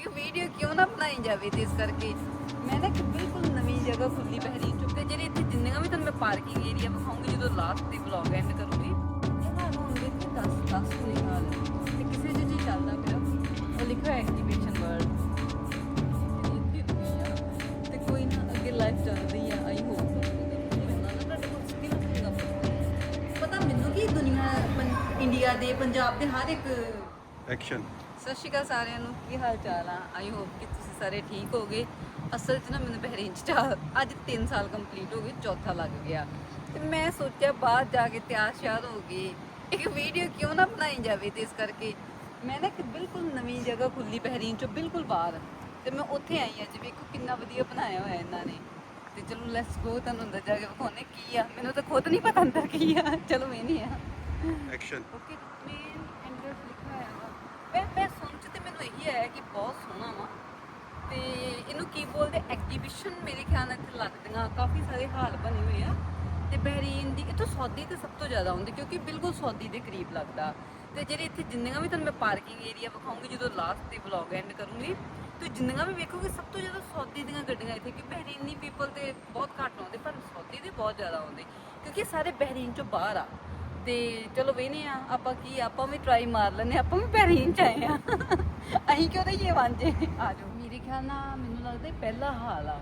ਇੱਕ ਵੀਡੀਓ ਕਿਉਂ ਨਾ ਬਣਾਈ ਜਾਵੇ ਤੇ ਇਸ ਕਰਕੇ ਮੈਂ ਨਾ ਇੱਕ ਬਿਲਕੁਲ ਨਵੀਂ ਜਗ੍ਹਾ ਖੁੱਲੀ ਬਹਿਰੀਨ ਚੁੱਕੇ ਜਿਹੜੇ ਇੱਥੇ ਜਿੰਨੀਆਂ ਵੀ ਤੁਹਾਨੂੰ ਮੈਂ ਪਾਰਕਿੰਗ ਏਰੀਆ ਵਿਖਾਉਂਗੀ, ਜਦੋਂ ਲਾਸਟ ਦੀ ਵਲੌਗ ਐਂਡ ਕਰੂੰਗੀ ਇਹਨਾਂ ਨੂੰ ਹੁੰਦੇ ਕਿ 10 10 ਨਹੀਂ ਹਾਲ ਤੇ ਕਿਸੇ ਚ ਚੱਲਦਾ ਪਿਆ, ਉਹ ਲਿਖਿਆ ਐਕਟੀਵੇਸ਼ਨ ਵਰਡ ਤੇ ਕੋਈ ਨਾ ਅੱਗੇ ਲਾਈਫ ਚੱਲ ਆ ਆਈ ਹੋਪ ਪਤਾ ਮੈਨੂੰ ਕਿ ਦੁਨੀਆ ਇੰਡੀਆ ਦੇ, ਪੰਜਾਬ ਦੇ ਹਰ ਇੱਕ ਐਕਸ਼ਨ ਸਤਿ ਸ਼੍ਰੀ ਅਕਾਲ ਸਾਰਿਆਂ ਨੂੰ ਕੀ ਹਾਲ ਚਾਲ ਆ? ਆਈ ਹੋਪ ਕਿ ਤੁਸੀਂ ਸਾਰੇ ਠੀਕ ਹੋਗੇ। ਅਸਲ 'ਚ ਨਾ ਮੈਨੂੰ ਬਹਿਰੀਨ 'ਚ ਅੱਜ 3 ਸਾਲ ਕੰਪਲੀਟ ਹੋ ਗਏ ਚੌਥਾ ਲੱਗ ਗਿਆ। ਤੇ ਮੈਂ ਸੋਚਿਆ ਬਾਹਰ ਜਾ ਕੇ ਤਿਆਰ ਸ਼ਿਆਰ ਹੋ ਗਈ ਇੱਕ ਵੀਡੀਓ ਕਿਉਂ ਨਾ ਬਣਾਈ ਜਾਵੇ ਤੇ ਇਸ ਕਰਕੇ ਮੈਂ ਨਾ ਇੱਕ ਬਿਲਕੁਲ ਨਵੀਂ ਜਗ੍ਹਾ ਖੁੱਲੀ ਬਹਿਰੀਨ 'ਚੋਂ ਬਿਲਕੁਲ ਬਾਹਰ। ਤੇ ਮੈਂ ਉੱਥੇ ਆਈ ਅੱਜ ਵੇਖੋ ਕਿੰਨਾ ਵਧੀਆ ਬਣਾਇਆ ਹੋਇਆ ਇਹਨਾਂ ਨੇ। ਤੇ ਚਲੋ ਲੈਟਸ ਗੋ ਤੁਹਾਨੂੰ ਅੰਦਰ ਜਾ ਕੇ ਵਿਖਾਉਣੇ ਕੀ ਆ। ਮੈਨੂੰ ਤਾਂ ਖੁਦ ਨਹੀਂ ਪਤਾ ਅੰਦਰ ਕੀ ਆ। ਚਲੋ ਇਹ ਨਹੀਂ ਆ। ਐਕਸ਼ਨ ਓਕੇ ਮੇਨ ਐਂਡਰਸ ਲਿਖਿਆ ਹੋਇਆ ਵਾ ਮੈਂ ਮੈਂ ਸੁਣ ਚ ਤੇ ਕਿ ਬਹੁਤ ਸੋਹਣਾ ਵਾ। ਤੇ ਇਹਨੂੰ ਕੀ ਬੋਲਦੇ ਐਗਜੀਬਿਸ਼ਨ ਮੇਰੇ ਖਿਆਲ ਨਾਲ ਇੱਥੇ ਲੱਗਦੀਆਂ। ਕਾਫੀ ਸਾਰੇ ਹਾਲ ਬਣੇ ਹੋਏ ਆ। ਤੇ ਬਹਿਰੀਨ ਦੀ ਇੱਥੋਂ ਸੌਦੀ ਤੇ ਸਭ ਤੋਂ ਜ਼ਿਆਦਾ ਹੁੰਦੀ, ਕਿਉਂਕਿ ਬਿਲਕੁਲ ਸੌਦੀ ਦੇ ਕਰੀਬ ਲੱਗਦਾ। ਤੇ ਜਿਹੜੇ ਇੱਥੇ ਜਿੰਨੀਆਂ ਵੀ ਤੁਹਾਨੂੰ ਮੈਂ ਪਾਰਕਿੰਗ ਏਰੀਆ ਵਿਖਾਉਂਗੀ, ਜਦੋਂ ਲਾਸਟ ਤੇ ਵਲੌਗ ਐਂਡ ਕਰੂੰਗੀ, ਤੇ ਜਿੰਨੀਆਂ ਵੀ ਵੇਖੋਗੇ, ਸਭ ਤੋਂ ਜ਼ਿਆਦਾ ਸੌਦੀ ਦੀਆਂ ਗੱਡੀਆਂ ਇੱਥੇ ਕਿ ਬਹਿਰੀਨੀ ਪੀਪਲ ਤੇ ਬਹੁਤ ਘੱਟ ਆਉਂਦੇ, ਪਰ ਸੌਦੀ ਦੇ ਬਹੁਤ ਜ਼ਿਆਦਾ ਆਉਂਦੇ। ਕਿਉਂਕਿ ਸਾਰੇ ਬਹਿਰੀਨ ਚੋਂ ਬਾਹਰ ਆ। ਤੇ ਚਲੋ ਵੇਨੇ ਆ, ਆਪਾਂ ਕੀ, ਆਪਾਂ ਵੀ ਟਰਾਈ ਮਾਰ ਲੈਨੇ ਆਪਾਂ ਵੀ ਬਹਿਰੀਨ ਚ ਆਏ ਆ ਅਸੀਂ ਕਿਉਂ ਰਹੀਏ ਵਾਂਝੇ? ਆ ਜਾਓ। ਮੇਰੇ ਖਿਆਲ ਨਾਲ ਮੈਨੂੰ ਲੱਗਦਾ ਪਹਿਲਾ ਹਾਲ ਆ।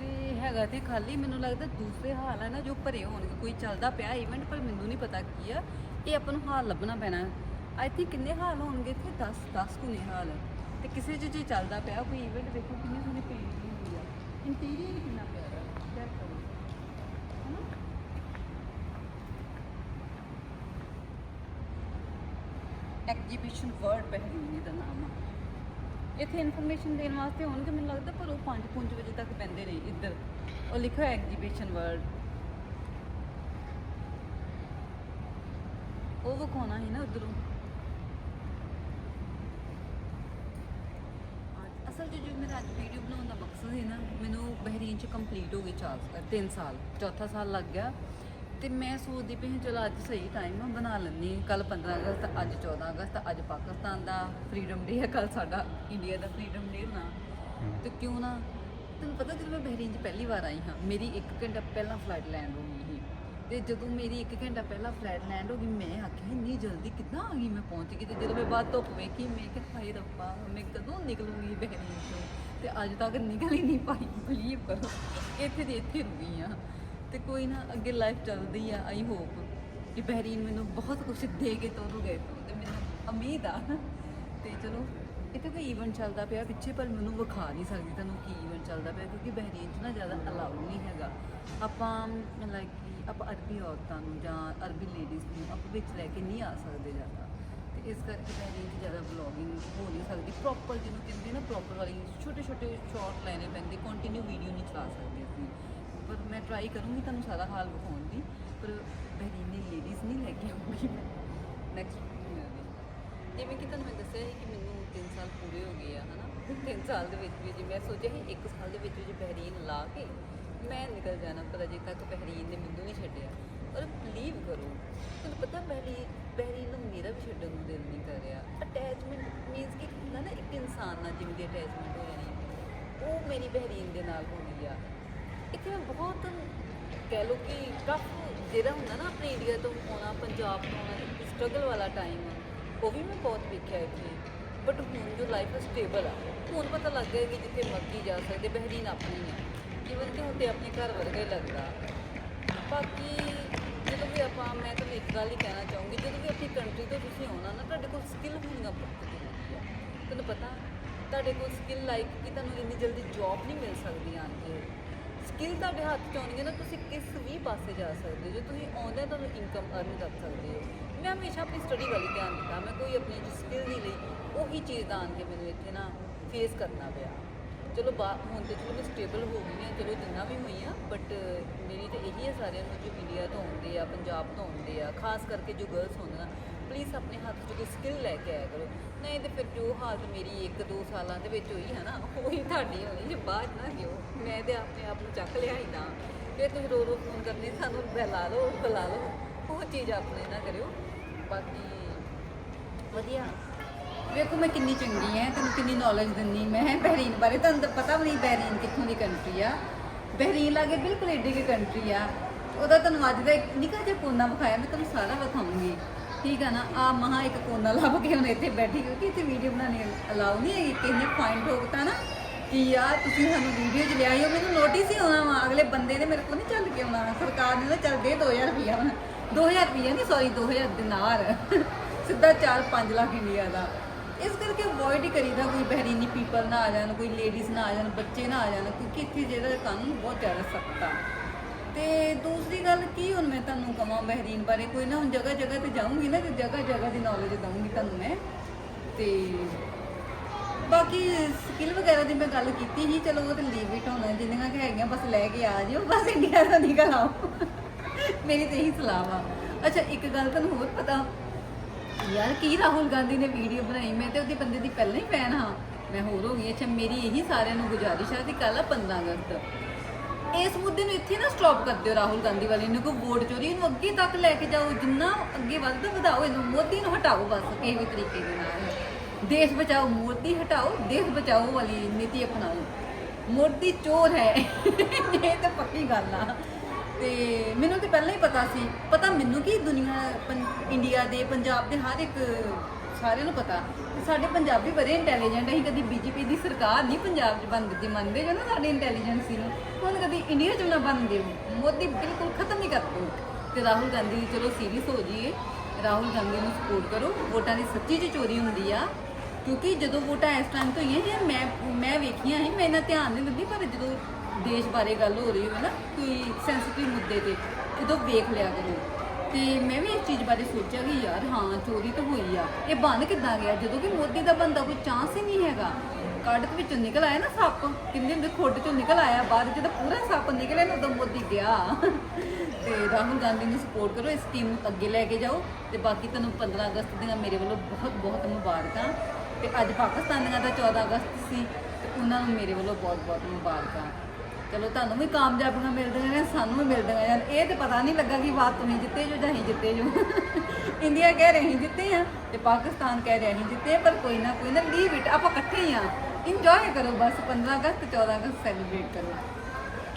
ਤੇ ਹੈਗਾ ਤੇ ਖਾਲੀ, ਮੈਨੂੰ ਲੱਗਦਾ ਦੂਸਰੇ ਹਾਲ ਆ ਨਾ ਜੋ ਭਰੇ ਹੋਣਗੇ। ਕੋਈ ਚੱਲਦਾ ਪਿਆ ਇਵੈਂਟ ਪਰ ਮੈਨੂੰ ਨਹੀਂ ਪਤਾ ਕੀ ਆ। ਇਹ ਆਪਾਂ ਨੂੰ ਹਾਲ ਲੱਭਣਾ ਪੈਣਾ। ਆਈ ਥਿੰਕ ਕਿੰਨੇ ਹਾਲ ਹੋਣਗੇ ਇੱਥੇ? 10 10 ਕੁ ਨੇ ਹਾਲ। ਤੇ ਕਿਸੇ ਚ ਜੇ ਚੱਲਦਾ ਪਿਆ ਕੋਈ ਇਵੈਂਟ ਦੇਖੋ ਕਿੰਨੀ ਸੋਹਣੀ ਪੇਂਟਿੰਗ ਹੋਈ ਆ। ਇੰਟੀਰੀਅਰ ਕਿੰਨਾ ਪਿਆ ਚੈੱਕ ਕਰੋ ਹਨਾ ਐਗਜੀਬਿਸ਼ਨ ਵਰਡ ਬਹਿਰੀਨ ਦਾ ਨਾਮ ਆ। ਇੱਥੇ ਇਨਫੋਰਮੇਸ਼ਨ ਦੇਣ ਵਾਸਤੇ ਹੋਣਗੇ ਮੈਨੂੰ ਲੱਗਦਾ, ਪਰ ਉਹ 5-5 ਵਜੇ ਤੱਕ ਪੈਂਦੇ ਨੇ ਇੱਧਰ। ਉਹ ਲਿਖਿਆ ਐਗਜੀਬਿਸ਼ਨ ਵਰਡ। ਉਹ ਵਿਖਾਉਣਾ ਸੀ ਨਾ ਉਧਰੋਂ। ਅਸਲ 'ਚ ਜੋ ਮੇਰਾ ਅੱਜ ਵੀਡੀਓ ਬਣਾਉਣ ਦਾ ਮਕਸਦ ਹੈ ਨਾ, ਮੈਨੂੰ ਬਹਿਰੀਨ 'ਚ ਕੰਪਲੀਟ ਹੋ ਗਏ 4 3 ਸਾਲ, ਚੌਥਾ ਸਾਲ ਲੱਗ ਗਿਆ। ਤੇ ਮੈਂ ਸੋਚਦੀ ਪਈ ਸੀ, ਚਲੋ ਅੱਜ ਸਹੀ ਟਾਈਮ ਆ ਬਣਾ ਲੈਂਦੀ ਕੱਲ 15 ਅਗਸਤ ਅੱਜ 14 ਅਗਸਤ ਅੱਜ ਪਾਕਿਸਤਾਨ ਦਾ ਫਰੀडम ਡੇ ਆ ਕੱਲ ਸਾਡਾ ਇੰਡੀਆ ਦਾ ਫਰੀडम ਡੇ ਨਾ। ਤੇ ਕਿਉਂ ਨਾ ਤੈਨੂੰ ਪਤਾ ਜਦੋਂ ਮੈਂ ਬਹਿਰੀਨ 'ਚ ਪਹਿਲੀ ਵਾਰ ਆਈ ਹਾਂ ਮੇਰੀ 1 ਘੰਟਾ ਪਹਿਲਾਂ ਫਲਾਈਟ ਲੈਂਡ ਹੋ ਗਈ ਸੀ। ਤੇ ਜਦੋਂ ਮੇਰੀ 1 ਘੰਟਾ ਪਹਿਲਾਂ ਫਲਾਈਟ ਲੈਂਡ ਹੋ ਗਈ ਮੈਂ ਆਖਿਆ ਇੰਨੀ ਜਲਦੀ ਕਿੱਦਾਂ ਆ ਗਈ ਮੈਂ ਪਹੁੰਚ ਗਈ ਤੇ ਜਦੋਂ ਮੈਂ ਬਾਅਦ ਧੁੱਪ ਵੇਖੀ ਮੈਂ ਕਿਹਾ ਹਾਏ ਰੱਬਾ ਮੈਂ ਕਦੋਂ ਨਿਕਲੂਗੀ ਬਹਿਰੀਨ ਤੋਂ ਤੇ ਅੱਜ ਤੱਕ ਨਿਕਲ ਹੀ ਨਹੀਂ ਪਾਈ ਬਲੀਵ ਕਰੋ। ਇੱਥੇ ਦੀ ਇੱਥੇ ਰੁਕੀ ਆ ਤੇ ਕੋਈ ਨਾ ਅੱਗੇ ਲਾਈਫ ਚੱਲਦੀ ਆ ਆਈ ਹੋਪ ਕਿ ਬਹਿਰੀਨ ਮੈਨੂੰ ਬਹੁਤ ਕੁਝ ਦੇ ਕੇ ਤੋਰੂਗਾ ਇੱਥੋਂ ਤੇ ਮੈਨੂੰ ਉਮੀਦ ਆ। ਤੇ ਚਲੋ, ਇੱਥੇ ਕੋਈ ਇਵੈਂਟ ਚੱਲਦਾ ਪਿਆ ਪਿੱਛੇ, ਪਰ ਮੈਨੂੰ ਵਿਖਾ ਨਹੀਂ ਸਕਦੀ ਤੁਹਾਨੂੰ ਕੀ ਇਵੈਂਟ ਚੱਲਦਾ ਪਿਆ, ਕਿਉਂਕਿ ਬਹਿਰੀਨ 'ਚ ਨਾ ਜ਼ਿਆਦਾ ਅਲਾਉਡ ਨਹੀਂ ਹੈਗਾ। ਆਪਾਂ ਲਾਈਕ ਕਿ ਆਪਾਂ ਅਰਬੀ ਔਰਤਾਂ ਨੂੰ ਜਾਂ ਅਰਬੀ ਲੇਡੀਜ਼ ਨੂੰ ਆਪਾਂ ਵਿੱਚ ਲੈ ਕੇ ਨਹੀਂ ਆ ਸਕਦੇ ਜ਼ਿਆਦਾ। ਤੇ ਇਸ ਕਰਕੇ ਬਹਿਰੀਨ 'ਚ ਜ਼ਿਆਦਾ ਵਲੌਗਿੰਗ ਹੋ ਨਹੀਂ ਸਕਦੀ। ਪ੍ਰੋਪਰ ਜਿਹਨੂੰ ਕਹਿੰਦੇ ਨਾ ਪ੍ਰੋਪਰ ਵਾਲੀ ਛੋਟੇ ਛੋਟੇ ਸ਼ਾਰਟ ਲੈਣੇ ਪੈਂਦੇ ਕੰਟੀਨਿਊ ਵੀਡੀਓ ਨਹੀਂ ਚਲਾ ਸਕਦੇ ਅਸੀਂ। ਪਰ ਮੈਂ ਟਰਾਈ ਕਰੂੰਗੀ ਤੁਹਾਨੂੰ ਸਾਰਾ ਹਾਲ ਵਿਖਾਉਣ ਦੀ, ਪਰ ਬਹਿਰੀਨੀ ਲੇਡੀਜ਼ ਨਹੀਂ ਲੈ ਕੇ ਆਉਂਗੀ ਨੈਕਸਟ ਜਿਵੇਂ ਕਿ ਤੁਹਾਨੂੰ ਮੈਂ ਦੱਸਿਆ ਸੀ ਕਿ ਮੈਨੂੰ 3 ਸਾਲ ਪੂਰੇ ਹੋ ਗਏ ਆ, ਹਨਾ? 3 ਸਾਲ ਦੇ ਵਿੱਚ ਵੀ ਜੇ ਮੈਂ ਸੋਚਿਆ ਸੀ 1 ਸਾਲ ਦੇ ਵਿੱਚ ਜੇ ਬਹਿਰੀਨ ਲਾ ਕੇ ਮੈਂ ਨਿਕਲ ਜਾਣਾ, ਪਰ ਅਜੇ ਤੱਕ ਬਹਿਰੀਨ ਨੇ ਮੈਨੂੰ ਨਹੀਂ ਛੱਡਿਆ। ਔਰ ਬਲੀਵ ਕਰੋ, ਤੁਹਾਨੂੰ ਪਤਾ ਬਹਿਰੀਨ ਬਹਿਰੀਨ ਨੂੰ ਮੇਰਾ ਵੀ ਛੱਡਣ ਨੂੰ ਦਿਲ ਨਹੀਂ ਕਰ ਰਿਹਾ। ਅਟੈਚਮੈਂਟ ਮੀਨਸ ਕਿ ਹੁੰਦਾ ਨਾ, ਇੱਕ ਇਨਸਾਨ ਨਾਲ ਜਿਵੇਂ ਦੀ ਅਟੈਚਮੈਂਟ ਹੋ ਜਾਣੀ ਉਹ ਮੇਰੀ ਬਹਿਰੀਨ ਦੇ ਨਾਲ ਹੋ ਗਈ ਆ। ਇੱਥੇ ਮੈਂ ਬਹੁਤ ਕਹਿ ਲਓ ਕਿ ਕਾਫੀ ਜਿਹੜਾ ਹੁੰਦਾ ਨਾ ਆਪਣੇ ਇੰਡੀਆ ਤੋਂ ਆਉਣਾ, ਪੰਜਾਬ ਤੋਂ ਆਉਣਾ ਸਟਰਗਲ ਵਾਲਾ ਟਾਈਮ ਉਹ ਵੀ ਮੈਂ ਬਹੁਤ ਵੇਖਿਆ ਇੱਥੇ। ਬਟ ਹੁਣ ਜੋ ਲਾਈਫ ਸਟੇਬਲ ਆ, ਹੁਣ ਪਤਾ ਲੱਗ ਗਿਆ ਕਿ ਜਿੱਥੇ ਮਰਜ਼ੀ ਜਾ ਸਕਦੇ, ਬਹਿਰੀਨ ਆਪਣੀ ਹੈ ਜਿਵੇਂ ਕਿ ਹੁਣ ਤੇ ਆਪਣੇ ਘਰ ਵਰਗਾ ਹੀ ਲੱਗਦਾ। ਬਾਕੀ ਜਦੋਂ ਵੀ ਆਪਾਂ, ਮੈਂ ਤੁਹਾਨੂੰ ਇੱਕ ਗੱਲ ਹੀ ਕਹਿਣਾ ਚਾਹੂੰਗੀ, ਜਦੋਂ ਵੀ ਆਪਣੀ ਕੰਟਰੀ ਤੋਂ ਤੁਸੀਂ ਆਉਣਾ ਨਾ, ਤੁਹਾਡੇ ਕੋਲ ਸਕਿੱਲ ਹੋਣੀਆਂ ਬਹੁਤ ਜ਼ਰੂਰੀ ਹੈ ਤੁਹਾਨੂੰ ਪਤਾ, ਤੁਹਾਡੇ ਕੋਲ ਸਕਿੱਲ ਲਾਈਕ ਕਿ ਤੁਹਾਨੂੰ ਇੰਨੀ ਜਲਦੀ ਜੌਬ ਨਹੀਂ ਮਿਲ ਸਕਦੀ ਆਣ ਕੇ ਸਕਿੱਲ ਤੁਹਾਡੇ ਹੱਥ 'ਚ ਆਉਣੀ ਹੈ ਨਾ, ਤੁਸੀਂ ਕਿਸ ਵੀ ਪਾਸੇ ਜਾ ਸਕਦੇ ਹੋ। ਜੇ ਤੁਸੀਂ ਆਉਂਦੇ ਤੁਹਾਨੂੰ ਇਨਕਮ ਅਰਨ ਕਰ ਸਕਦੇ ਹੋ। ਮੈਂ ਹਮੇਸ਼ਾ ਆਪਣੀ ਸਟੱਡੀ ਵੱਲ ਹੀ ਧਿਆਨ ਦਿੱਤਾ। ਮੈਂ ਕੋਈ ਆਪਣੀ ਸਕਿੱਲ ਨਹੀਂ ਲਈ, ਉਹੀ ਚੀਜ਼ ਦਾ ਆਣ ਕੇ ਮੈਨੂੰ ਇੱਥੇ ਨਾ ਫੇਸ ਕਰਨਾ ਪਿਆ। ਚਲੋ ਬਾ, ਹੁਣ ਤੇ ਚਲੋ ਮੈਂ ਸਟੇਬਲ ਹੋ ਗਈ ਹਾਂ, ਚਲੋ ਜਿੰਨਾ ਵੀ ਹੋਈ ਆ ਬਟ ਮੇਰੀ ਤਾਂ ਇਹੀ ਹੈ ਸਾਰਿਆਂ ਨੂੰ, ਜੋ ਇੰਡੀਆ ਤੋਂ ਆਉਂਦੇ ਆ, ਪੰਜਾਬ ਤੋਂ ਆਉਂਦੇ ਆ, ਖਾਸ ਕਰਕੇ ਜੋ ਗਰਲਸ ਹੁੰਦੇ ਨਾ ਪਲੀਜ਼ ਆਪਣੇ ਹੱਥ 'ਚ ਕੋਈ ਸਕਿੱਲ ਲੈ ਕੇ ਆਇਆ ਕਰੋ। ਨਹੀਂ ਤੇ ਫਿਰ ਜੋ ਹਾਲਤ ਮੇਰੀ 1-2 ਸਾਲਾਂ ਦੇ ਵਿੱਚ ਹੋਈ ਹੈ ਨਾ, ਉਹੀ ਤੁਹਾਡੀ ਹੋਣੀ ਜੇ ਬਾਅਦ ਨਾ ਗਿਓ ਮੈਂ ਤੇ ਆਪਣੇ ਆਪ ਨੂੰ ਚੱਕ ਲਿਆ ਹੀ ਨਾ। ਫਿਰ ਤੁਸੀਂ ਰੋ ਰੋ ਫੋਨ ਕਰਨੀ ਸਾਨੂੰ ਬਹਿਲਾ ਲਓ, ਬੁਲਾ ਲਓ। ਉਹ ਚੀਜ਼ ਆਪਣੇ ਨਾ ਕਰਿਓ। ਬਾਕੀ ਵਧੀਆ। ਵੇਖੋ ਮੈਂ ਕਿੰਨੀ ਚੰਗੀ ਐ ਤੈਨੂੰ ਕਿੰਨੀ ਨੌਲੇਜ ਦਿੰਨੀ ਮੈਂ ਬਹਿਰੀਨ ਬਾਰੇ। ਤੁਹਾਨੂੰ ਤਾਂ ਪਤਾ ਵੀ ਨਹੀਂ ਬਹਿਰੀਨ ਕਿੱਥੋਂ ਦੀ ਕੰਟਰੀ ਆ। ਬਹਿਰੀਨ ਲਾਗੇ ਬਿਲਕੁਲ ਏਡੀ ਕੀ ਕੰਟਰੀ ਆ। ਉਹਦਾ ਤੁਹਾਨੂੰ ਅੱਜ ਦਾ ਇੱਕ ਨਿੱਕਾ ਜਿਹਾ ਕੋਨਾ ਵਿਖਾਇਆ, ਮੈਂ ਤੁਹਾਨੂੰ ਸਾਰਾ ਵਿਖਾਉਂਗੀ। ਠੀਕ ਆ ਨਾ ਆ ਮਹਾ ਇੱਕ ਕੋਨਾ ਲੱਭ ਕੇ ਹੁਣ ਇੱਥੇ ਬੈਠੀ, ਕਿਉਂਕਿ ਇੱਥੇ ਵੀਡੀਓ ਬਣਾਉਣੀ ਅਲਾਉ ਨਹੀਂ ਹੈਗੀ ਕਿਸੇ ਨੇ ਫਾਈਨ ਠੋਕਤਾ ਨਾ ਕਿ ਯਾਰ ਤੁਸੀਂ ਸਾਨੂੰ ਵੀਡੀਓ 'ਚ ਲਿਆਈ ਹੋ ਮੈਨੂੰ ਨੋਟਿਸ ਹੀ ਆਉਣਾ ਵਾ, ਅਗਲੇ ਬੰਦੇ ਨੇ ਮੇਰੇ ਕੋਲ ਨਹੀਂ ਚੱਲ ਕੇ ਆਉਣਾ, ਸਰਕਾਰ ਨੇ ਤਾਂ ਚੱਲ ਦੇ 2000 ਰੁਪਈਆ ਵਾ 2000 ਰੁਪਈਆ ਨਹੀਂ ਸੌਰੀ 2000 ਦਿਨਾਰ, ਸਿੱਧਾ 4-5 ਲੱਖ ਇੰਡੀਆ ਦਾ। ਇਸ ਕਰਕੇ ਅਵੋਇਡ ਹੀ ਕਰੀਦਾ ਕੋਈ ਬਹਿਰੀਨੀ ਪੀਪਲ ਨਾ ਆ ਜਾਣ, ਕੋਈ ਲੇਡੀਜ਼ ਨਾ ਆ ਜਾਣ, ਬੱਚੇ ਨਾ ਆ ਜਾਣ, ਕਿਉਂਕਿ ਇੱਥੇ ਜਿਹੜਾ ਕਾਨੂੰਨ ਬਹੁਤ ਜ਼ਿਆਦਾ ਸਖਤ ਆ। ਤੇ ਦੂਸਰੀ ਗੱਲ, ਕੀ ਹੁਣ ਮੈਂ ਤੁਹਾਨੂੰ ਕਹਾਂ ਬਹਿਰੀਨ ਬਾਰੇ? ਕੋਈ ਨਾ ਹੁਣ ਜਗ੍ਹਾ ਜਗ੍ਹਾ ਤੇ ਜਾਊਂਗੀ ਨਾ, ਤੇ ਜਗ੍ਹਾ ਜਗ੍ਹਾ ਦੀ ਨੌਲੇਜ ਦਊਂਗੀ ਤੁਹਾਨੂੰ ਮੈਂ। ਤੇ ਬਾਕੀ ਸਕਿੱਲ ਵਗੈਰਾ ਦੀ ਮੈਂ ਗੱਲ ਕੀਤੀ ਸੀ, ਚਲੋ ਉਹ ਤੇ ਲੀਵ ਇਟ ਹੋਣਾ, ਜਿੰਨੀਆਂ ਕਿ ਹੈਗੀਆਂ, ਬਸ ਲੈ ਕੇ ਆ ਜਿਓ, ਬਸ ਇੰਡੀਆ ਤੋਂ ਨਿਕਲ ਆਓ। ਮੇਰੀ ਤੇ ਇਹੀ ਸਲਾਹ ਵਾ ਅੱਛਾ, ਇੱਕ ਗੱਲ ਤੁਹਾਨੂੰ ਹੋਰ ਪਤਾ। ਯਾਰ, ਕੀ ਰਾਹੁਲ ਗਾਂਧੀ ਨੇ ਵੀਡੀਓ ਬਣਾਈ? ਮੈਂ ਤੇ ਉਹਦੇ ਬੰਦੇ ਦੀ ਪਹਿਲਾਂ ਹੀ ਫੈਨ ਹਾਂ। ਮੈਂ ਹੋਰ ਹੋ ਗਈ ਅੱਛਾ, ਮੇਰੀ ਇਹੀ ਸਾਰਿਆਂ ਨੂੰ ਗੁਜ਼ਾਰਿਸ਼ ਹੈ ਕਿ ਕੱਲ 15 ਅਗਸਤ। ਇਸ ਮੁੱਦੇ ਨੂੰ ਇੱਥੇ ਨਾ ਸਟਾਪ ਕਰ ਦਿਓ ਰਾਹੁਲ ਗਾਂਧੀ ਵਾਲੇ ਨੂੰ ਕੋਈ ਵੋਟ ਚੋਰੀ ਇਹਨੂੰ ਅੱਗੇ ਤੱਕ ਲੈ ਕੇ ਜਾਓ, ਜਿੰਨਾ ਅੱਗੇ ਵੱਧਦਾ ਵਧਾਓ, ਇਹਨੂੰ ਮੋਦੀ ਨੂੰ ਹਟਾਓ ਬਸ, ਕਿਸੇ ਵੀ ਤਰੀਕੇ ਦੇ ਨਾਲ। ਦੇਸ਼ ਬਚਾਓ, ਮੋਦੀ ਹਟਾਓ, ਦੇਸ਼ ਬਚਾਓ ਵਾਲੀ ਨੀਤੀ ਅਪਣਾਓ। ਮੋਦੀ ਚੋਰ ਹੈ, ਇਹ ਤਾਂ ਪੱਕੀ ਗੱਲ ਆ। ਤੇ ਮੈਨੂੰ ਤੇ ਪਹਿਲਾਂ ਹੀ ਪਤਾ ਸੀ, ਪਤਾ ਮੈਨੂੰ ਕੀ ਦੁਨੀਆ, ਪੰ- ਇੰਡੀਆ ਦੇ, ਪੰਜਾਬ ਦੇ ਹਰ ਇੱਕ ਸਾਰਿਆਂ ਨੂੰ ਪਤਾ ਕਿ ਸਾਡੇ ਪੰਜਾਬੀ ਬੜੇ ਇੰਟੈਲੀਜੈਂਟ ਅਸੀਂ ਕਦੀ ਬੀਜੇਪੀ ਦੀ ਸਰਕਾਰ ਨਹੀਂ ਪੰਜਾਬ 'ਚ ਬਣਦੀ ਮੰਨਦੇ ਜੋ ਨਾ ਸਾਡੇ ਇੰਟੈਲੀਜੈਂਸੀ ਨੂੰ ਹੁਣ ਕਦੀ ਇੰਡੀਆ 'ਚ ਨਾ ਬਣਦੇ ਮੋਦੀ ਬਿਲਕੁਲ ਖਤਮ ਹੀ ਕਰ ਦਿਓ ਤੇ ਰਾਹੁਲ ਗਾਂਧੀ ਦੀ ਚਲੋ ਸੀਰੀਅਸ ਹੋ ਜਾਈਏ। ਰਾਹੁਲ ਗਾਂਧੀ ਨੂੰ ਸਪੋਰਟ ਕਰੋ। ਵੋਟਾਂ ਦੀ ਸੱਚੀ 'ਚ ਚੋਰੀ ਹੁੰਦੀ ਆ। ਕਿਉਂਕਿ ਜਦੋਂ ਵੋਟਾਂ ਇਸ ਟਾਈਮ ਤੋਂ ਹੋਈਆਂ ਜੇ ਮੈਂ ਮੈਂ ਵੇਖੀਆਂ ਸੀ, ਮੈਂ ਇਹਨਾਂ ਧਿਆਨ ਨਹੀਂ ਦਿੰਦੀ, ਪਰ ਜਦੋਂ ਦੇਸ਼ ਬਾਰੇ ਗੱਲ ਹੋ ਰਹੀ ਹੋਵੇ ਨਾ, ਕੋਈ ਸੈਂਸਿਟਿਵ ਮੁੱਦੇ ਤੇ, ਉਦੋਂ ਵੇਖ ਲਿਆ ਕਰੋ। ਤੇ ਮੈਂ ਵੀ ਇਸ ਚੀਜ਼ ਬਾਰੇ ਸੋਚਿਆ ਕਿ ਯਾਰ ਹਾਂ, ਚੋਰੀ ਤਾਂ ਹੋਈ ਆ। ਇਹ ਬੰਦ ਕਿੱਦਾਂ ਗਿਆ? ਜਦੋਂ ਕਿ ਮੋਦੀ ਦਾ ਬੰਦਾ ਕੋਈ ਚਾਂਸ ਹੀ ਨਹੀਂ ਹੈਗਾ। ਕੱਢ ਦੇ ਵਿੱਚੋਂ ਨਿਕਲ ਆਇਆ ਨਾ ਸੱਪ। ਕਿੰਨੇ ਹੁੰਦੇ ਖੁੱਡ ਚੋਂ ਨਿਕਲ ਆਇਆ। ਬਾਅਦ ਜਦੋਂ ਪੂਰਾ ਸੱਪ ਨਿਕਲਿਆ ਨਾ, ਉਦੋਂ ਮੋਦੀ ਗਿਆ। ਤੇ ਰਾਹੁਲ ਗਾਂਧੀ ਨੂੰ ਸਪੋਰਟ ਕਰੋ, ਇਸ ਟੀਮ ਨੂੰ ਅੱਗੇ ਲੈ ਕੇ ਜਾਓ। ਤੇ ਬਾਕੀ ਤੁਹਾਨੂੰ 15 ਅਗਸਤ ਦੀਆਂ ਮੇਰੇ ਵੱਲੋਂ ਬਹੁਤ ਬਹੁਤ ਮੁਬਾਰਕਾਂ। ਤੇ ਅੱਜ ਪਾਕਿਸਤਾਨੀਆਂ ਦਾ 14 ਅਗਸਤ ਸੀ। ਤੇ ਉਹਨਾਂ ਨੂੰ ਮੇਰੇ ਵੱਲੋਂ ਬਹੁਤ ਬਹੁਤ ਮੁਬਾਰਕਾਂ। ਚਲੋ ਤੁਹਾਨੂੰ ਵੀ ਕਾਮਯਾਬੀਆਂ ਮਿਲਦੀਆਂ ਨੇ, ਸਾਨੂੰ ਵੀ ਮਿਲਦੀਆਂ ਯਾਰ ਇਹ ਤੇ ਪਤਾ ਨਹੀਂ ਲੱਗਾ ਕਿ ਬਾਤ ਤੁਸੀਂ ਜਿੱਤੇ ਜੋ ਜਾਂ ਅਸੀਂ ਜਿੱਤੇ ਜੋ। ਇੰਡੀਆ ਕਹਿ ਰਹੇ ਅਸੀਂ ਜਿੱਤੇ ਆ ਤੇ ਪਾਕਿਸਤਾਨ ਕਹਿ ਰਿਹਾ ਅਸੀਂ ਜਿੱਤੇ ਪਰ ਕੋਈ ਨਾ ਕੋਈ ਨਾ ਲੀਵ ਇਟ ਆਪਾਂ ਇਕੱਠੇ ਹੀ ਆ ਇੰਜੋਏ ਕਰੋ ਬਸ 15 ਅਗਸਤ 14 ਅਗਸਤ ਸੈਲੀਬ੍ਰੇਟ ਕਰੋ।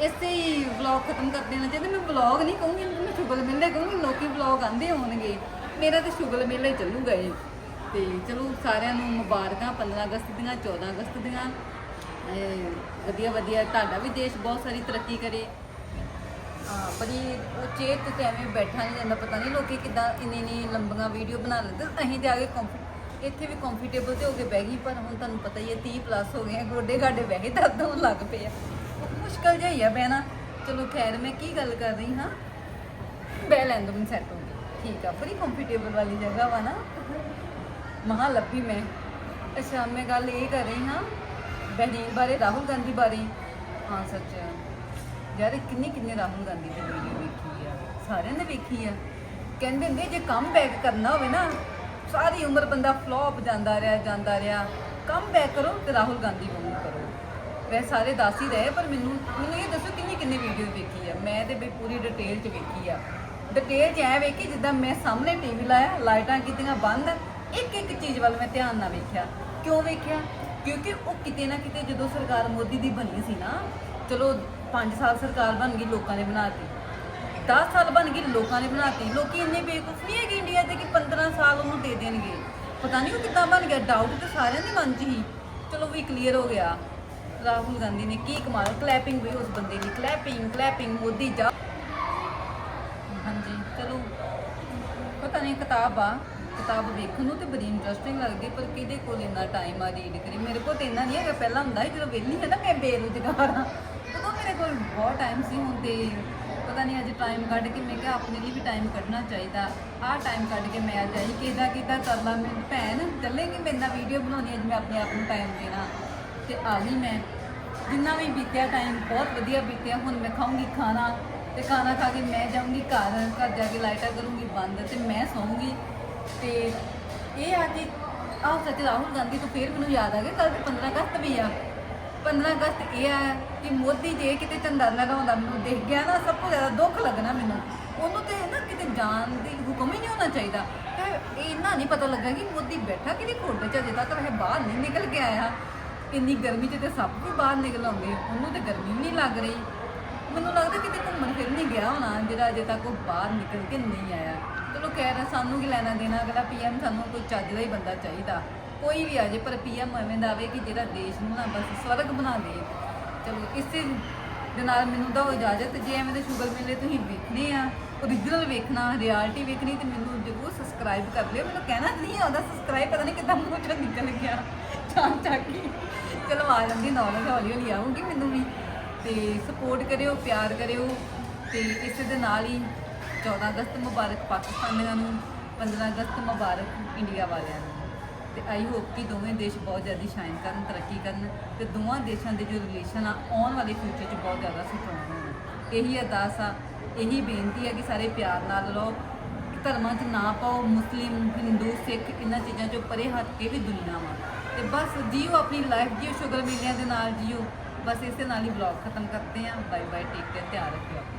ਇਸੇ ਹੀ ਵਲੌਗ ਖਤਮ ਕਰ ਦੇਣਾ ਚਾਹੀਦਾ। ਮੈਂ ਵਲੌਗ ਨਹੀਂ ਕਹੂੰਗੀ ਮੈਂ ਸ਼ੁਗਲ ਮੇਲੇ ਕਹੂੰਗੀ, ਲੋਕੀ ਵਲੌਗ ਆਂਦੇ ਹੋਣਗੇ। ਮੇਰਾ ਤੇ ਸ਼ੁਗਲ ਮੇਲੇ ਚੱਲੂਗਾ ਇਹ। ਤੇ ਚਲੋ ਸਾਰਿਆਂ ਨੂੰ ਮੁਬਾਰਕਾਂ 15 ਅਗਸਤ ਦੀਆਂ 14 ਅਗਸਤ ਦੀਆਂ। ਇਹ ਵਧੀਆ ਵਧੀਆ ਤੁਹਾਡਾ ਵੀ ਦੇਸ਼ ਬਹੁਤ ਸਾਰੀ ਤਰੱਕੀ ਕਰੇ। ਹਾਂ ਬੜੀ ਉਹ ਚੇਤ ਤੇ ਐਵੇਂ ਬੈਠਾ ਨਹੀਂ ਜਾਂਦਾ ਪਤਾ ਨਹੀਂ ਲੋਕੀ ਕਿਦਾਂ ਇੰਨੀ ਇੰਨੀ ਲੰਬੀਆਂ ਵੀਡੀਓ ਬਣਾ ਲੈਂਦੇ। ਅਸੀਂ ਤੇ ਆ ਕੇ ਕੰਫ- ਇੱਥੇ ਵੀ ਕੰਫਰਟੇਬਲ ਤੇ ਹੋ ਕੇ ਬਹਿ ਗਈ ਪਰ ਹੁਣ ਤੁਹਾਨੂੰ ਪਤਾ ਹੀ ਹੈ 30 ਪਲੱਸ ਹੋ ਗਏ ਆ, ਗੋਡੇ ਗਾਡੇ ਬਹਿ ਗਏ ਦਰਦ ਹੋਣ ਲੱਗ ਪਏ ਆ। ਮੁਸ਼ਕਲ ਜਿਹਾ ਹੀ ਆ ਬਹਿਣਾ। ਚਲੋ ਖੈਰ ਮੈਂ ਕੀ ਗੱਲ ਕਰ ਰਹੀ ਹਾਂ? ਬਹਿ ਲੈਂਦੋ ਮੈਂ ਸੈੱਟ ਹੋ ਗਈ ਠੀਕ ਆ ਬੜੀ ਕੰਫਰਟੇਬਲ ਵਾਲੀ ਜਗ੍ਹਾ ਵਾ ਨਾ। ਮਹਾ ਲੱਭੀ ਮੈਂ। ਅੱਛਾ ਮੈਂ ਗੱਲ ਇਹ ਕਰ ਰਹੀ ਹਾਂ ਬਹਿਰੀਨ ਬਾਰੇ ਰਾਹੁਲ ਗਾਂਧੀ ਬਾਰੇ। ਹਾਂ, ਸੱਚ ਯਾਰ, ਇਹ ਕਿੰਨੀ ਕਿੰਨੇ ਰਾਹੁਲ ਗਾਂਧੀ ਦੀ ਵੀਡੀਓ ਵੇਖੀ ਆ। ਸਾਰਿਆਂ ਨੇ ਵੇਖੀ ਆ। ਕਹਿੰਦੇ ਹੁੰਦੇ ਜੇ ਕੰਮ ਬੈਕ ਕਰਨਾ ਹੋਵੇ ਨਾ, ਸਾਰੀ ਉਮਰ ਬੰਦਾ ਫਲੋਪ ਜਾਂਦਾ ਰਿਹਾ ਜਾਂਦਾ ਰਿਹਾ। ਕੰਮ ਬੈਕ ਕਰੋ ਤੇ ਰਾਹੁਲ ਗਾਂਧੀ ਵਾਂਗੂ ਕਰੋ। ਵੈਸੇ ਸਾਰੇ ਦੱਸ ਹੀ ਰਹੇ ਪਰ ਮੈਨੂੰ ਮੈਨੂੰ ਇਹ ਦੱਸੋ ਕਿੰਨੀ ਕਿੰਨੀ ਵੀਡੀਓ ਵੇਖੀ ਆ। ਮੈਂ ਤੇ ਬਈ ਪੂਰੀ ਡਿਟੇਲ ਚ ਵੇਖੀ ਆ। ਡਿਟੇਲ ਚ ਐ ਵੇਖੀ, ਜਿੱਦਾਂ ਮੈਂ ਸਾਹਮਣੇ ਟੀਵੀ ਲਾਇਆ, ਲਾਈਟਾਂ ਕੀਤੀਆਂ ਬੰਦ, ਇੱਕ ਇੱਕ ਚੀਜ਼ ਵੱਲ ਮੈਂ ਧਿਆਨ ਨਾਲ ਵੇਖਿਆ। ਕਿਉਂ ਵੇਖਿਆ? ਕਿਉਂਕਿ ਉਹ ਕਿਤੇ ਨਾ ਕਿਤੇ ਜਦੋਂ ਸਰਕਾਰ ਮੋਦੀ ਦੀ ਬਣੀ ਸੀ ਨਾ, ਚਲੋ 5 ਸਾਲ ਸਰਕਾਰ ਬਣ ਗਈ ਲੋਕਾਂ ਨੇ ਬਣਾਤੀ 10 ਸਾਲ ਬਣ ਗਈ ਲੋਕਾਂ ਨੇ ਬਣਾਤੀ ਲੋਕੀ ਇੰਨੇ ਬੇਵਕੂਫ ਨਹੀਂ ਹੈਗੇ ਇੰਡੀਆ ਦੇ ਕਿ 15 ਸਾਲ ਉਹਨੂੰ ਦੇ ਦੇਣਗੇ। ਪਤਾ ਨਹੀਂ ਉਹ ਕਿੱਦਾਂ ਬਣ ਗਿਆ ਡਾਊਟ ਤਾਂ ਸਾਰਿਆਂ ਦੇ ਮਨ 'ਚ ਹੀ। ਚਲੋ ਵੀ ਕਲੀਅਰ ਹੋ ਗਿਆ। ਰਾਹੁਲ ਗਾਂਧੀ ਨੇ ਕੀ ਕਮਾਲ ਕਲੈਪਿੰਗ ਵੀ ਉਸ ਬੰਦੇ ਦੀ। ਕਲੈਪਿੰਗ ਕਲੈਪਿੰਗ ਮੋਦੀ ਜਾ। ਹਾਂਜੀ, ਚਲੋ, ਪਤਾ ਨਹੀਂ ਕਿਤਾਬ ਆ। ਕਿਤਾਬ ਵੇਖਣ ਨੂੰ ਤੇ ਬੜੀ ਇੰਟਰਸਟਿੰਗ ਲੱਗਦੀ, ਪਰ ਕਿਹਦੇ ਕੋਲ ਇੰਨਾ ਟਾਈਮ ਆ ਰੀਡ ਕਰੀ? ਮੇਰੇ ਕੋਲ ਤੇ ਇੰਨਾ ਨਹੀਂ ਹੈਗਾ, ਪਹਿਲਾਂ ਹੁੰਦਾ ਸੀ ਜਦੋਂ ਵਿਹਲੀ ਹੈ ਨਾ ਮੈਂ ਬੇਰੁਜ਼ਗਾਰ ਹਾਂ ਉਦੋਂ ਮੇਰੇ ਕੋਲ ਬਹੁਤ ਟਾਈਮ ਸੀ ਹੁਣ ਤੇ, ਪਤਾ ਨਹੀਂ ਅੱਜ ਟਾਈਮ ਕੱਢ ਕੇ ਮੈਂ ਕਿਹਾ ਆਪਣੇ ਲਈ ਵੀ ਟਾਈਮ ਕੱਢਣਾ ਚਾਹੀਦਾ। ਆਹ ਟਾਈਮ ਕੱਢ ਕੇ ਮੈਂ ਅੱਜ ਆਈ, ਕਿਹਦਾ ਕਿਹਦਾ ਕਰ ਲਾ ਮੇਰੀ ਭੈਣ ਚੱਲੇਗੀ ਮੇਰੇ ਨਾਲ ਵੀਡੀਓ ਬਣਾਉਣੀ, ਅੱਜ ਮੈਂ ਆਪਣੇ ਆਪ ਨੂੰ ਟਾਈਮ ਦੇਣਾ। ਤੇ ਆ ਗਈ ਮੈਂ। ਜਿੰਨਾ ਵੀ ਬੀਤਿਆ ਟਾਈਮ ਬਹੁਤ ਵਧੀਆ ਬੀਤਿਆ, ਹੁਣ ਮੈਂ ਖਾਊਂਗੀ ਖਾਣਾ। ਤੇ ਖਾਣਾ ਖਾ ਕੇ ਮੈਂ ਜਾਊਂਗੀ ਘਰ ਘਰ ਜਾ ਕੇ ਲਾਈਟਾਂ ਕਰੂੰਗੀ ਬੰਦ ਤੇ ਮੈਂ ਸੌਂਗੀ। ਤੇ ਇਹ ਆ ਕਿ ਆਹ ਸੱਚ ਰਾਹੁਲ ਗਾਂਧੀ ਤੋਂ ਫੇਰ ਮੈਨੂੰ ਯਾਦ ਆ ਗਿਆ ਕੱਲ 15 ਅਗਸਤ ਵੀ ਆ। 15 ਅਗਸਤ ਇਹ ਆ ਕਿ ਮੋਦੀ ਜੇ ਕਿਤੇ ਝੰਡਾ ਲਗਾਉਂਦਾ, ਮੈਨੂੰ ਦੇਖ ਗਿਆ ਨਾ, ਸਭ ਤੋਂ ਜ਼ਿਆਦਾ ਦੁੱਖ ਲੱਗਣਾ ਮੈਨੂੰ। ਉਹਨੂੰ ਤੇ ਨਾ ਕਿਤੇ ਜਾਣ ਦੀ ਹੁਕਮ ਹੀ ਨਹੀਂ ਹੋਣਾ ਚਾਹੀਦਾ। ਇਹ ਇਹਨਾਂ ਨਹੀਂ ਪਤਾ ਲੱਗਾ ਕਿ ਮੋਦੀ ਬੈਠਾ ਕਿ ਨਹੀਂ ਖੋਡੇ ਚ, ਅਜੇ ਤੱਕ ਵੈਸੇ ਬਾਹਰ ਨਹੀਂ ਨਿਕਲ ਕੇ ਆਇਆ। ਇੰਨੀ ਗਰਮੀ 'ਚ ਤੇ ਸੱਪ ਵੀ ਬਾਹਰ ਨਿਕਲ ਆਉਂਦੇ ਉਹਨੂੰ ਤੇ ਗਰਮੀ ਵੀ ਨਹੀਂ ਲੱਗ ਰਹੀ। ਮੈਨੂੰ ਲੱਗਦਾ ਕਿਤੇ ਘੁੰਮਣ ਫਿਰਨ ਨਹੀਂ ਗਿਆ ਹੋਣਾ, ਜਿਹੜਾ ਅਜੇ ਤੱਕ ਉਹ ਬਾਹਰ ਨਿਕਲ ਕੇ ਨਹੀਂ ਆਇਆ। ਚਲੋ ਕਹਿ ਰਿਹਾ ਸਾਨੂੰ ਕੀ ਲੈਣਾ ਦੇਣਾ, ਅਗਲਾ ਪੀਐਮ ਸਾਨੂੰ ਕੋਈ ਚੱਜ ਦਾ ਹੀ ਬੰਦਾ ਚਾਹੀਦਾ। ਕੋਈ ਵੀ ਆ ਜੇ, ਪਰ ਪੀਐਮ ਐਵੇਂ ਦਾ ਆਵੇ ਕਿ ਜਿਹੜਾ ਦੇਸ਼ ਨੂੰ ਨਾ ਬਸ ਸਵਰਗ ਬਣਾ ਦੇ। ਚਲੋ ਇਸੇ ਦੇ ਨਾਲ ਮੈਨੂੰ ਤਾਂ ਇਜਾਜ਼ਤ ਜੇ ਐਵੇਂ ਦੇ ਸ਼ੂਗਰ ਮੇਲੇ ਤੁਸੀਂ ਵੇਖਣੇ ਆ ਓਰੀਜਨਲ ਵੇਖਣਾ ਰਿਐਲਿਟੀ ਵੇਖਣੀ, ਤੇ ਮੈਨੂੰ ਜ਼ਰੂਰ ਸਬਸਕ੍ਰਾਈਬ ਕਰ ਲਿਓ। ਮੈਨੂੰ ਕਹਿਣਾ ਨਹੀਂ ਆਉਂਦਾ ਸਬਸਕ੍ਰਾਈਬ ਪਤਾ ਨਹੀਂ ਕਿੱਦਾਂ ਮੂੰਹ ਚੋਂ ਨਿਕਲ ਗਿਆ। ਚਾਂ ਚੱਕੀ ਚਲੋ ਆ ਜਾਂਦੀ ਨੌਲੇਜ ਹੌਲੀ ਹੌਲੀ ਆਊਗੀ ਮੈਨੂੰ ਵੀ। ਤੇ ਸਪੋਰਟ ਕਰਿਓ, ਪਿਆਰ ਕਰਿਓ। ਤੇ ਇਸੇ ਦੇ ਨਾਲ ਹੀ 14 ਅਗਸਤ ਮੁਬਾਰਕ ਪਾਕਿਸਤਾਨੀਆਂ ਨੂੰ 15 ਅਗਸਤ ਮੁਬਾਰਕ ਇੰਡੀਆ ਵਾਲਿਆਂ ਨੂੰ। ਤੇ ਆਈ ਹੋਪ ਕਿ ਦੋਵੇਂ ਦੇਸ਼ ਬਹੁਤ ਜ਼ਿਆਦਾ ਸ਼ਾਈਨ ਕਰਨ, ਤਰੱਕੀ ਕਰਨ ਤੇ ਦੋਵਾਂ ਦੇਸ਼ਾਂ ਦੇ ਜੋ ਰਿਲੇਸ਼ਨ ਆ, ਆਉਣ ਵਾਲੇ ਫਿਊਚਰ 'ਚ ਬਹੁਤ ਜ਼ਿਆਦਾ ਸਟਰੋਂਗ ਹੋਣ। ਇਹੀ ਅਰਦਾਸ ਆ, ਇਹੀ ਬੇਨਤੀ ਆ ਕਿ ਸਾਰੇ ਪਿਆਰ ਨਾਲ ਰਹੋ, ਧਰਮਾਂ 'ਚ ਨਾ ਪਾਓ, ਮੁਸਲਿਮ, ਹਿੰਦੂ, ਸਿੱਖ, ਇਹਨਾਂ ਚੀਜ਼ਾਂ 'ਚੋਂ ਪਰੇ ਹਟ ਕੇ ਵੀ ਦੁਨੀਆ ਵਾ। ਤੇ ਬਸ ਜੀਓ ਆਪਣੀ ਲਾਈਫ ਜੀਓ ਸ਼ੁਗਰ ਮੇਲਿਆਂ ਦੇ ਨਾਲ ਜੀਓ। ਬਸ ਇਸੇ ਨਾਲ ਹੀ ਵਲੌਗ ਖਤਮ ਕਰਦੇ ਆਂ। ਬਾਏ ਬਾਏ ਟੇਕ ਕੇਅਰ ਧਿਆਨ ਰੱਖਿਓ।